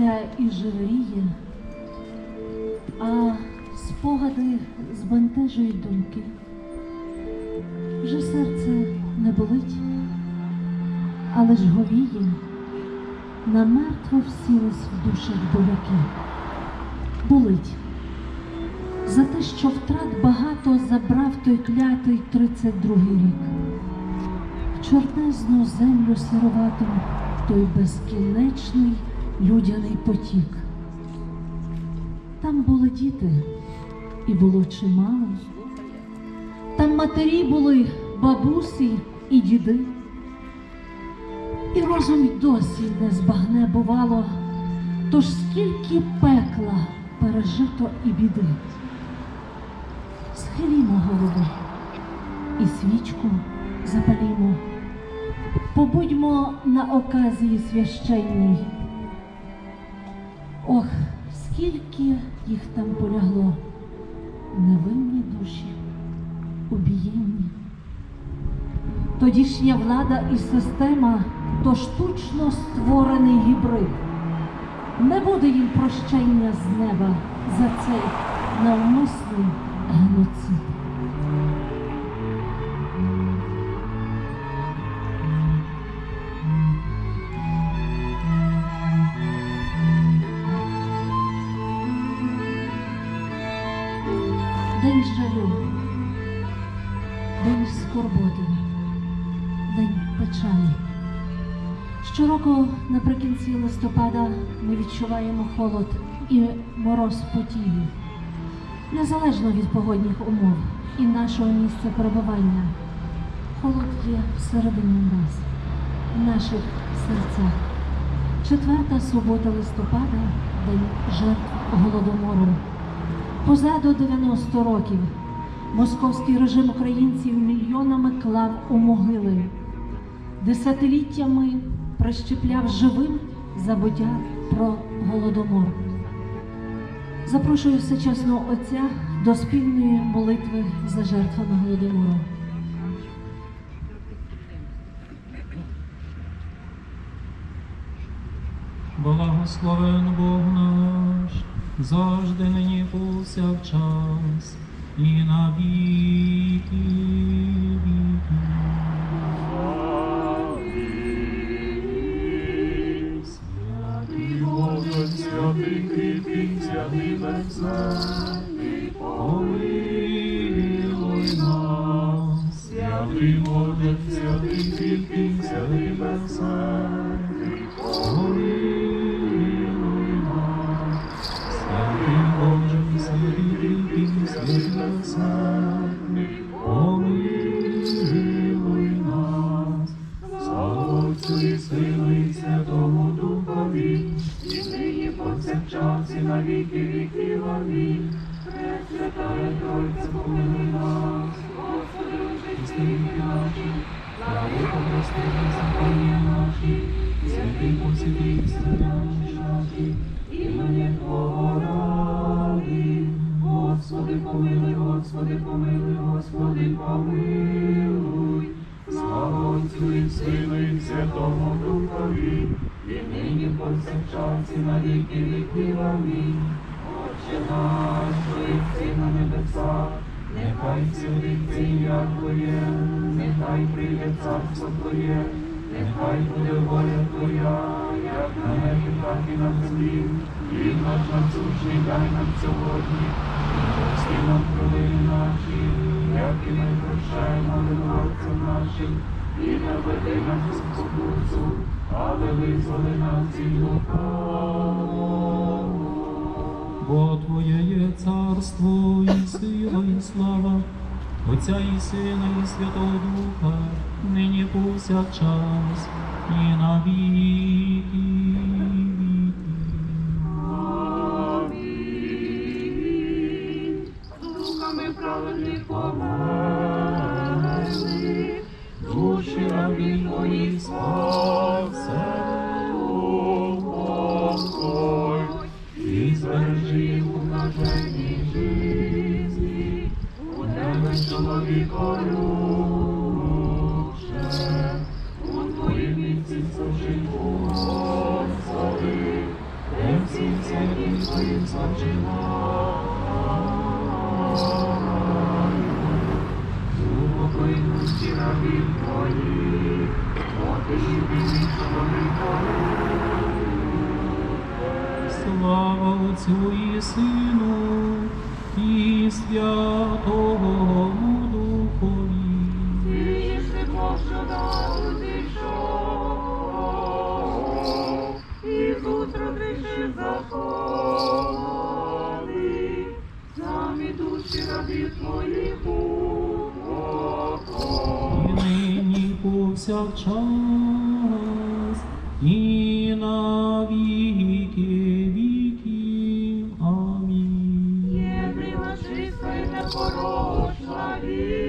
іскриться і живріє, а спогади збентежують думки. Вже серце не болить, але ж говіє, намертво всілись в душах боляки. Болить за те, що втрат багато забрав той клятий 32-й рік. В чорнезну землю сировату той безкінечний людяний потік. Там були діти, і було чимало. Там матері були бабусі і діди. І розум досі не збагне бувало, тож скільки пекла пережито і біди. Схилімо голови і свічку запалімо, побудьмо на оказії священній. Ох, скільки їх там полягло, невинні душі, убієнні. Тодішня влада і система то штучно створений гібрид. Не буде їм прощення з неба за цей навмисний геноцид. День. Щороку наприкінці листопада ми відчуваємо холод і мороз по незалежно від погодних умов і нашого місця перебування. Холод є всередині нас, в наших серцях. Четверта субота листопада день жертв голодомору. Позаду 90 років московський режим українців мільйонами клав у могили, десятиліттями прищепляв живим забуття про голодомор. Запрошую всечесного Отця до спільної молитви за жертвами голодомору. Благословен Бог наш, завжди нині повсякчас, і на віки віки. Святий безсмертний, помилуй помилуй. Слава Отцю і Сину і Святому Духові, і нині повсякчас і на віки віків. Амінь. Отче наш, що на небесах, нехай святиться ім'я Твоє, нехай прийде царство Твоє, нехай буде воля Твоя, як на небі, так і на землі. І наш насущний дай нам сьогодні, і прости нам провини наші, як і ми прощаємо винуватцям нашим, і не веди нас у спокусу, але визволи нас від лукавого. Бо Твоє є царство і сила, і слава, Отця і Сина, і Святого Духа, нині повсякчас, і Слава Отцю і Сину і Святому повсякчас, і на віки віків. Амінь. Є пригашиста сина непорочна віро,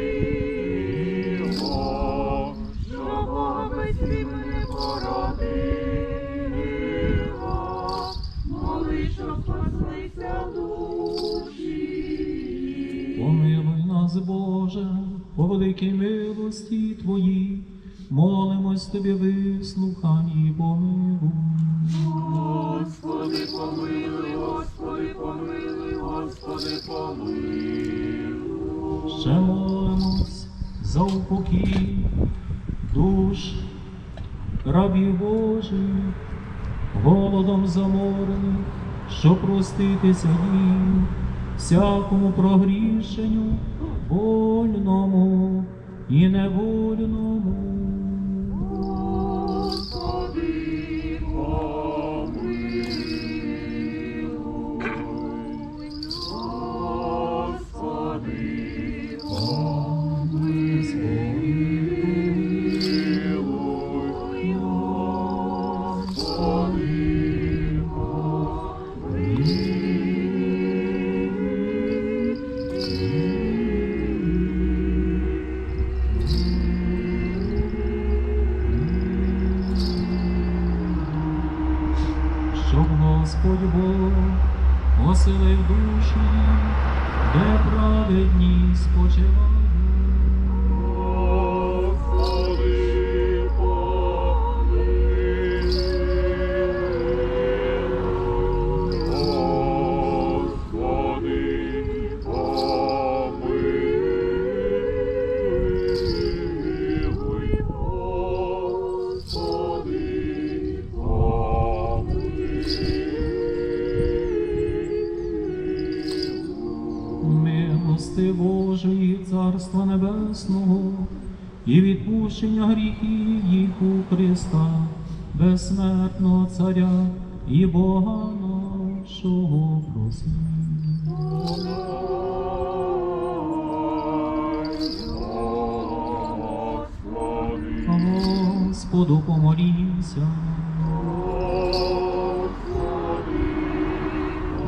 Боже, по великій милості Твоїй, молимось Тобі, вислухай і помилуй. Господи, помилуй, Господи, помилуй, Господи, помилуй. Ще молимось за упокій душ рабів Божих, голодом заморених, щоб проститися їм, всякому прогрішенню, вольному і невольному. Щоб Господь Бог оселив душі, де праведні спочивають. Милости Божої, Царства Небесного і відпущення гріхів їх у Христа, безсмертного Царя і Бога нашого просимо. Господу помолімся.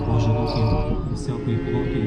Боже, духи всякої плоті